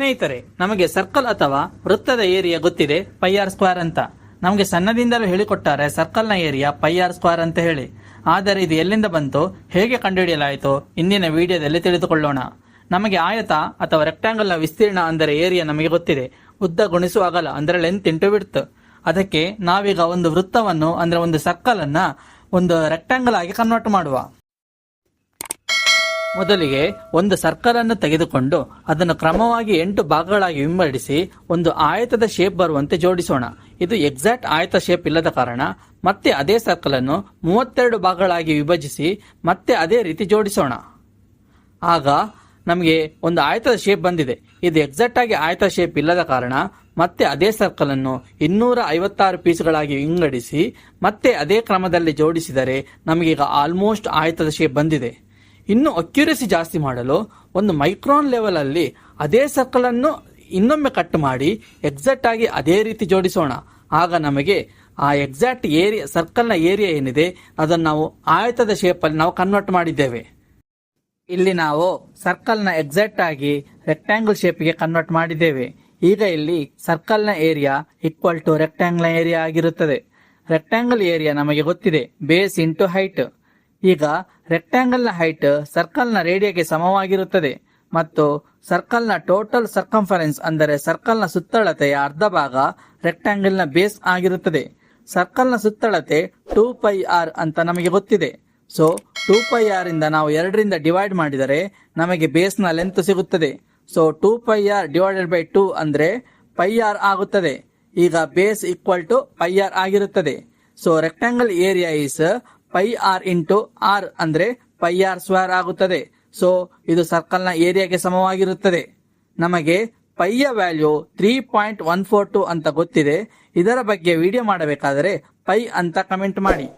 ಸ್ನೇಹಿತರೆ, ನಮಗೆ ಸರ್ಕಲ್ ಅಥವಾ ವೃತ್ತದ ಏರಿಯಾ ಗೊತ್ತಿದೆ? ಪೈ ಆರ್ ಸ್ಕ್ವೇರ್ ಅಂತ. ನಮಗೆ ಸಣ್ಣದಿಂದಲೂ ಹೇಳಿಕೊಟ್ಟಾರೆ, ಸರ್ಕಲ್ನ ಏರಿಯಾ ಪೈ ಆರ್ ಸ್ಕ್ವೇರ್ ಅಂತ ಹೇಳಿ. ಆದರೆ ಇದು ಎಲ್ಲಿಂದ ಬಂತು? ಹೇಗೆ ಕಂಡುಹಿಡಿಯಲಾಯಿತು? ಇಂದಿನ ವಿಡಿಯೋದಲ್ಲಿ ತಿಳಿದುಕೊಳ್ಳೋಣ. ನಮಗೆ ಆಯತ ಅಥವಾ ರೆಕ್ಟಾಂಗಲ್ನ ವಿಸ್ತೀರ್ಣ ಅಂದರೆ ಏರಿಯಾ ನಮಗೆ ಗೊತ್ತಿದೆ. ಉದ್ದ ಗುಣಿಸು ಅಗಲ ಅಂದರೆ ಲೆಂತ್ ಇಂಟು ವಿಡ್ತ್ ಅದಕ್ಕೆ ನಾವೀಗ ಒಂದು ವೃತ್ತವನ್ನು, ಅಂದ್ರೆ ಒಂದು ಸರ್ಕಲ್ ಅನ್ನ ಒಂದು ರೆಕ್ಟಾಂಗಲ್ ಆಗಿ ಕನ್ವರ್ಟ್ ಮಾಡುವ. ಮೊದಲಿಗೆ ಒಂದು ಸರ್ಕಲ್ ಅನ್ನು ತೆಗೆದುಕೊಂಡು ಅದನ್ನು ಕ್ರಮವಾಗಿ ಎಂಟು ಭಾಗಗಳಾಗಿ ವಿಂಗಡಿಸಿ ಒಂದು ಆಯತದ ಶೇಪ್ ಬರುವಂತೆ ಜೋಡಿಸೋಣ. ಇದು ಎಕ್ಸಾಕ್ಟ್ ಆಯತ ಶೇಪ್ ಇಲ್ಲದ ಕಾರಣ ಮತ್ತೆ ಅದೇ ಸರ್ಕಲ್ ಅನ್ನು ಮೂವತ್ತೆರಡು ಭಾಗಗಳಾಗಿ ವಿಭಜಿಸಿ ಮತ್ತೆ ಅದೇ ರೀತಿ ಜೋಡಿಸೋಣ. ಆಗ ನಮಗೆ ಒಂದು ಆಯತದ ಶೇಪ್ ಬಂದಿದೆ. ಇದು ಎಕ್ಸಾಕ್ಟ್ ಆಗಿ ಆಯತ ಶೇಪ್ ಇಲ್ಲದ ಕಾರಣ ಮತ್ತೆ ಅದೇ ಸರ್ಕಲ್ ಅನ್ನು ಇನ್ನೂರ ಐವತ್ತಾರು ಪೀಸ್ಗಳಾಗಿ ವಿಂಗಡಿಸಿ ಮತ್ತೆ ಅದೇ ಕ್ರಮದಲ್ಲಿ ಜೋಡಿಸಿದರೆ ನಮಗೀಗ ಆಲ್ಮೋಸ್ಟ್ ಆಯತದ ಶೇಪ್ ಬಂದಿದೆ. ಇನ್ನು ಅಕ್ಯುರಸಿ ಜಾಸ್ತಿ ಮಾಡಲು ಒಂದು ಮೈಕ್ರಾನ್ ಲೆವೆಲ್ ಅಲ್ಲಿ ಅದೇ ಸರ್ಕಲ್ ಅನ್ನು ಇನ್ನೊಮ್ಮೆ ಕಟ್ ಮಾಡಿ ಎಕ್ಸಾಕ್ಟ್ ಆಗಿ ಅದೇ ರೀತಿ ಜೋಡಿಸೋಣ. ಆಗ ನಮಗೆ ಆ ಎಕ್ಸಾಕ್ಟ್ ಏರಿಯಾ ಸರ್ಕಲ್ನ ಏರಿಯಾ ಏನಿದೆ, ಅದನ್ನು ನಾವು ಆಯತದ ಶೇಪಲ್ಲಿ ನಾವು ಕನ್ವರ್ಟ್ ಮಾಡಿದ್ದೇವೆ. ಇಲ್ಲಿ ನಾವು ಸರ್ಕಲ್ನ ಎಕ್ಸಾಕ್ಟ್ ಆಗಿ ರೆಕ್ಟ್ಯಾಂಗಲ್ ಶೇಪ್ಗೆ ಕನ್ವರ್ಟ್ ಮಾಡಿದ್ದೇವೆ. ಈಗ ಇಲ್ಲಿ ಸರ್ಕಲ್ನ area equal to rectangle area ಆಗಿರುತ್ತದೆ. ರೆಕ್ಟ್ಯಾಂಗಲ್ ಏರಿಯಾ ನಮಗೆ ಗೊತ್ತಿದೆ. ಬೇಸ್ ಇಂಟು ಹೈಟ್ ಈಗ ರೆಕ್ಟ್ಯಾಂಗಲ್ನ ಹೈಟ್ ಸರ್ಕಲ್ನ ರೇಡಿಯಾಗೆ ಸಮವಾಗಿರುತ್ತದೆ ಮತ್ತು ಸರ್ಕಲ್ನ ಟೋಟಲ್ ಸರ್ಕಂಫರೆನ್ಸ್ ಅಂದರೆ ಸರ್ಕಲ್ನ ಸುತ್ತಳತೆಯ ಅರ್ಧ ಭಾಗ ರೆಕ್ಟ್ಯಾಂಗಲ್ನ ಬೇಸ್ ಆಗಿರುತ್ತದೆ. ಸರ್ಕಲ್ನ ಸುತ್ತಳತೆ ಟೂ ಪೈ ಆರ್ ಅಂತ ನಮಗೆ ಗೊತ್ತಿದೆ. ಸೊ ಟೂ ಪೈ ಆರ್ ಇಂದ ನಾವು ಎರಡರಿಂದ ಡಿವೈಡ್ ಮಾಡಿದರೆ ನಮಗೆ ಬೇಸ್ನ ಲೆಂತ್ ಸಿಗುತ್ತದೆ. So two pi r divided by two ಅಂದ್ರೆ ಪೈ ಆರ್ ಆಗುತ್ತದೆ. ಈಗ base equal to pi r ಆಗಿರುತ್ತದೆ. So rectangle area is pi r into r ಅಂದ್ರೆ ಪೈ ಆರ್ ಸ್ಕ್ವೇರ್ ಆಗುತ್ತದೆ. ಸೊ ಇದು ಸರ್ಕಲ್ನ ಏರಿಯಾಗೆ ಸಮವಾಗಿರುತ್ತದೆ. ನಮಗೆ ಪೈಯ value three point one four two ಅಂತ ಗೊತ್ತಿದೆ. ಇದರ ಬಗ್ಗೆ ವಿಡಿಯೋ ಮಾಡಬೇಕಾದರೆ ಪೈ ಅಂತ ಕಮೆಂಟ್ ಮಾಡಿ.